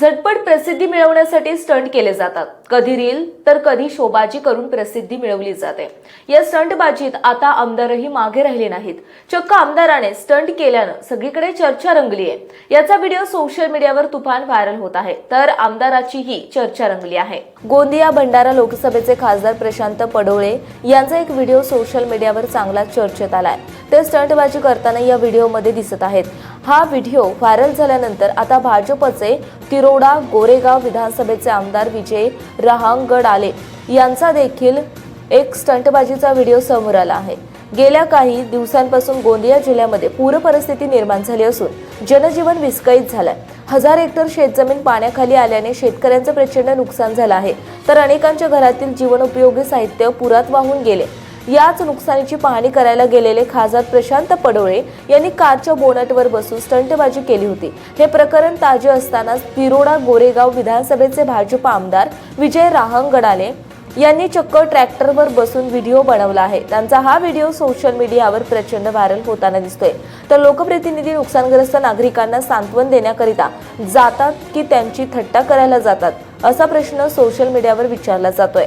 झटपट प्रसिद्धी मिळवण्यासाठी स्टंट केले जातात. कधी रील तर कधी शोबाजी करून प्रसिद्धी मिळवली जाते. या स्टंटबाजीत आता आमदारही मागे राहिले नाहीत. चक्क आमदाराने स्टंट केल्यानं सगळीकडे चर्चा रंगली आहे याचा व्हिडिओ सोशल मीडियावर तुफान व्हायरल होत आहे. तर आमदाराचीही चर्चा रंगली आहे. गोंदिया भंडारा लोकसभेचे खासदार प्रशांत पडोळे यांचा एक व्हिडिओ सोशल मीडियावर चांगला चर्चेत आलाय. ते स्टंटबाजी करताना या व्हिडिओमध्ये दिसत आहेत. हा व्हिडिओ व्हायरल झाल्यानंतर आता भाजपचे तिरोडा गोरेगाव विधानसभेचे आमदार विजय रहांगड आले. यांचा देखील एक स्टंटबाजीचा व्हिडिओ समोर आला आहे. गेल्या काही दिवसांपासून गोंदिया जिल्ह्यामध्ये पूर परिस्थिती निर्माण झाली असून जनजीवन विस्कळीत झालंय. हजार हेक्टर शेतजमीन पाण्याखाली आल्याने शेतकऱ्यांचं प्रचंड नुकसान झालं आहे. तर अनेकांच्या घरातील जीवनोपयोगी साहित्य पुरात वाहून गेले. याच नुकसानीची पाहणी करायला गेलेले खासदार प्रशांत पडोळे यांनी कारच्या बोनटवर बसून स्टंटबाजी केली होती. हे प्रकरण ताजे असतानाच तिरोडा गोरेगाव विधानसभेचे भाजप आमदार विजय राहंगडाले यांनी चक्क ट्रॅक्टरवर बसून व्हिडिओ बनवला आहे. त्यांचा हा व्हिडिओ सोशल मीडियावर प्रचंड व्हायरल होताना दिसतोय. तर लोकप्रतिनिधी नुकसानग्रस्त नागरिकांना सांत्वन देण्याकरिता जातात की त्यांची थट्टा करायला जातात असा प्रश्न सोशल मीडियावर विचारला जातोय.